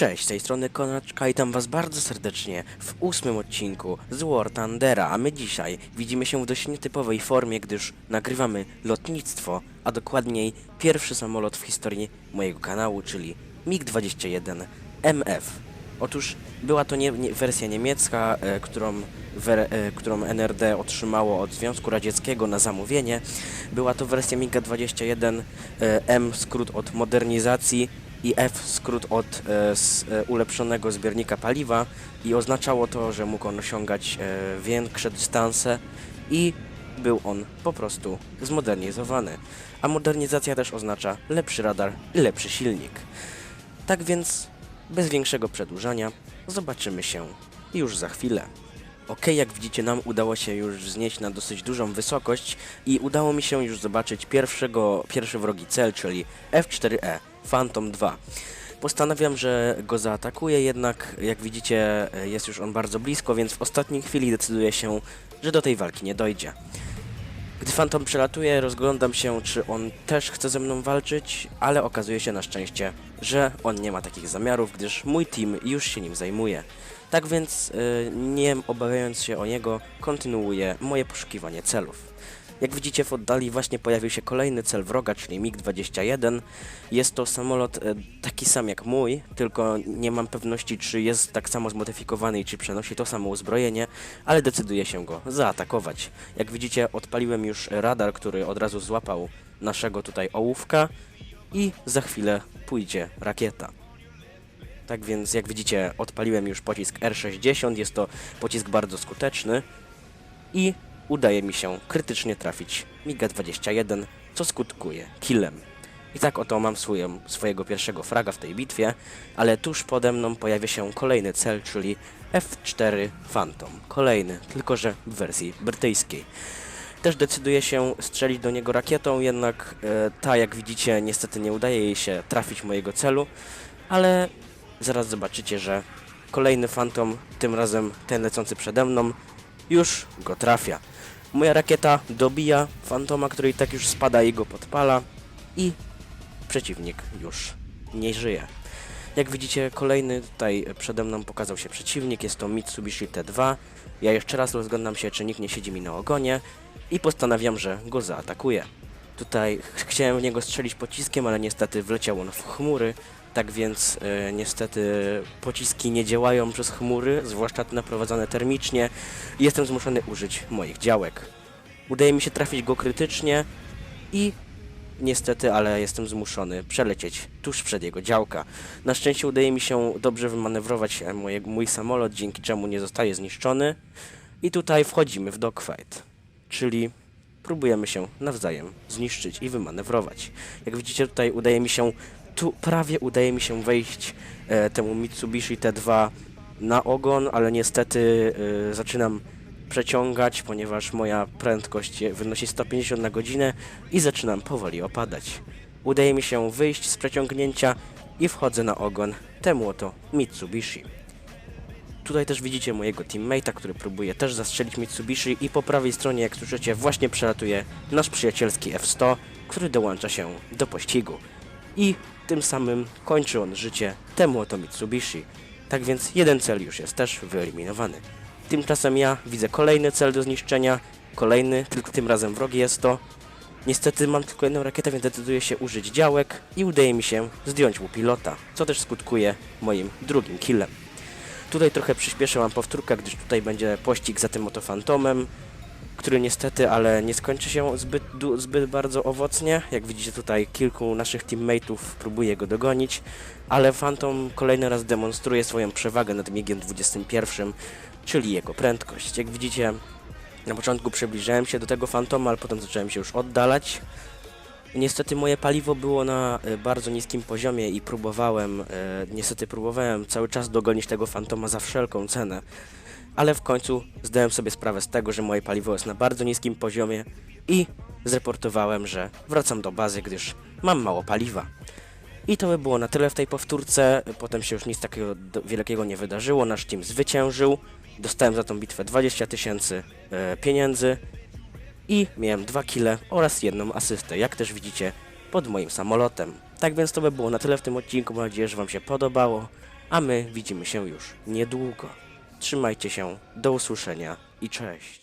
Cześć, z tej strony Konaczka i witam was bardzo serdecznie w ósmym odcinku z War Thundera, a my dzisiaj widzimy się w dość nietypowej formie, gdyż nagrywamy lotnictwo, a dokładniej pierwszy samolot w historii mojego kanału, czyli MiG-21 MF. Otóż była to nie, nie, wersja niemiecka, e, którą, wer, e, którą NRD otrzymało od Związku Radzieckiego na zamówienie. Była to wersja MiG-21 e, M, skrót od modernizacji i F, skrót od e, z, e, ulepszonego zbiornika paliwa i oznaczało to, że mógł on osiągać e, większe dystanse i był on po prostu zmodernizowany. A modernizacja też oznacza lepszy radar i lepszy silnik. Tak więc, bez większego przedłużania, zobaczymy się już za chwilę. Ok, jak widzicie, nam udało się już wznieść na dosyć dużą wysokość i udało mi się już zobaczyć pierwszego, pierwszy wrogi cel, czyli F4E, Phantom 2. Postanawiam, że go zaatakuję, jednak jak widzicie jest już on bardzo blisko, więc w ostatniej chwili decyduję się, że do tej walki nie dojdzie. Gdy Phantom przelatuje, rozglądam się, czy on też chce ze mną walczyć, ale okazuje się na szczęście, że on nie ma takich zamiarów, gdyż mój team już się nim zajmuje. Tak więc, y, nie obawiając się o niego, kontynuuję moje poszukiwanie celów. Jak widzicie w oddali właśnie pojawił się kolejny cel wroga, czyli MiG-21. Jest to samolot e, taki sam jak mój, tylko nie mam pewności czy jest tak samo zmodyfikowany i czy przenosi to samo uzbrojenie, ale decyduję się go zaatakować. Jak widzicie odpaliłem już radar, który od razu złapał naszego tutaj ołówka i za chwilę pójdzie rakieta. Tak więc jak widzicie odpaliłem już pocisk R60, jest to pocisk bardzo skuteczny i udaje mi się krytycznie trafić MiG-21, co skutkuje killem. I tak oto mam swojego pierwszego fraga w tej bitwie, ale tuż pode mną pojawia się kolejny cel, czyli F4 Phantom. Kolejny, tylko że w wersji brytyjskiej. Też decyduję się strzelić do niego rakietą, jednak e, ta, jak widzicie, niestety nie udaje jej się trafić mojego celu, ale zaraz zobaczycie, że kolejny Phantom, tym razem ten lecący przede mną, już go trafia. Moja rakieta dobija fantoma, który i tak już spada i go podpala i przeciwnik już nie żyje. Jak widzicie, kolejny tutaj przede mną pokazał się przeciwnik, jest to Mitsubishi T2. Ja jeszcze raz rozglądam się, czy nikt nie siedzi mi na ogonie i postanawiam, że go zaatakuję. Tutaj ch- chciałem w niego strzelić pociskiem, ale niestety wleciał on w chmury, tak więc e, niestety pociski nie działają przez chmury, zwłaszcza te naprowadzane termicznie. Jestem zmuszony użyć moich działek. Udaje mi się trafić go krytycznie i niestety, ale jestem zmuszony przelecieć tuż przed jego działka. Na szczęście udaje mi się dobrze wymanewrować e, moje, mój samolot, dzięki czemu nie zostaje zniszczony. I tutaj wchodzimy w dogfight, czyli próbujemy się nawzajem zniszczyć i wymanewrować. Jak widzicie tutaj udaje mi się, tu prawie udaje mi się wejść e, temu Mitsubishi T2 na ogon, ale niestety e, zaczynam przeciągać, ponieważ moja prędkość wynosi 150 na godzinę i zaczynam powoli opadać. Udaje mi się wyjść z przeciągnięcia i wchodzę na ogon temu oto Mitsubishi. Tutaj też widzicie mojego teammate'a, który próbuje też zastrzelić Mitsubishi i po prawej stronie, jak słyszycie, właśnie przelatuje nasz przyjacielski F-100, który dołącza się do pościgu. I tym samym kończy on życie temu oto Mitsubishi. Tak więc jeden cel już jest też wyeliminowany. Tymczasem ja widzę kolejny cel do zniszczenia, kolejny, tylko tym razem wrogi jest to. Niestety mam tylko jedną rakietę, więc decyduję się użyć działek i udaje mi się zdjąć mu pilota, co też skutkuje moim drugim killem. Tutaj trochę przyspieszę mam powtórkę, gdyż tutaj będzie pościg za tym oto fantomem, który niestety, ale nie skończy się zbyt, zbyt bardzo owocnie. Jak widzicie tutaj kilku naszych teammateów próbuje go dogonić, ale Phantom kolejny raz demonstruje swoją przewagę nad MiGiem 21, czyli jego prędkość. Jak widzicie, na początku przybliżałem się do tego Phantoma, ale potem zacząłem się już oddalać. Niestety moje paliwo było na e, bardzo niskim poziomie i próbowałem, e, niestety próbowałem cały czas dogonić tego Fantoma za wszelką cenę. Ale w końcu zdałem sobie sprawę z tego, że moje paliwo jest na bardzo niskim poziomie i zreportowałem, że wracam do bazy, gdyż mam mało paliwa. I to by było na tyle w tej powtórce. Potem się już nic takiego wielkiego nie wydarzyło. Nasz team zwyciężył. Dostałem za tą bitwę 20 tysięcy e, pieniędzy i miałem dwa kile oraz jedną asystę, jak też widzicie pod moim samolotem. Tak więc to by było na tyle w tym odcinku. Mam nadzieję, że Wam się podobało. a my widzimy się już niedługo. Trzymajcie się, do usłyszenia i cześć.